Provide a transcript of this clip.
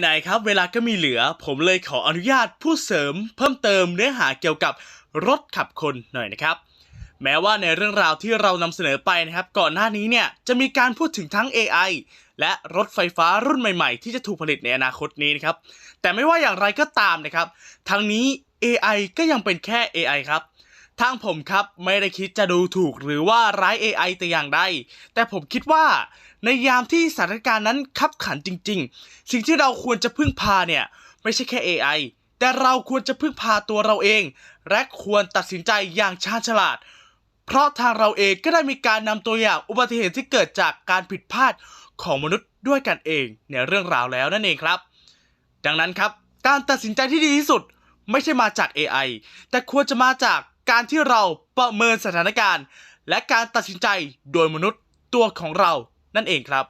ไหนๆครับ เวลาก็มีเหลือ ผมเลยขออนุญาตพูดเสริม เพิ่มเติมเนื้อหาเกี่ยวกับรถขับคนหน่อยนะครับ แม้ว่าในเรื่องราวที่เรานำเสนอไปนะครับ ก่อนหน้านี้เนี่ยจะมีการพูดถึงทั้ง AI และรถไฟฟ้ารุ่นใหม่ๆ ที่จะถูกผลิตในอนาคตนี้นะครับ แต่ไม่ว่าอย่างไรก็ตามนะครับ ทั้งนี้ AI ก็ยังเป็นแค่ AI ครับ ทางผมครับไม่ได้คิดจะดูถูกหรือว่าร้าย AI แต่อย่างใด แต่ผมคิดว่าในยามที่สถานการณ์นั้นขับขันจริง ๆ สิ่งที่เราควรจะพึ่งพาเนี่ย ไม่ใช่แค่ AI แต่เราควรจะพึ่งพาตัวเราเอง และควรตัดสินใจอย่างชาญฉลาด เพราะทางเราเองก็ได้มีการนำตัวอย่างอุบัติเหตุที่เกิดจากการผิดพลาดของมนุษย์ด้วยกันเองในเรื่องราวแล้วนั่นเองครับ ดังนั้นครับ การตัดสินใจที่ดีที่สุด ไม่ใช่มาจาก AI แต่ควรจะมาจาก การที่เราประเมินสถานการณ์ และการตัดสินใจโดยมนุษย์ตัวของเรานั่นเองครับ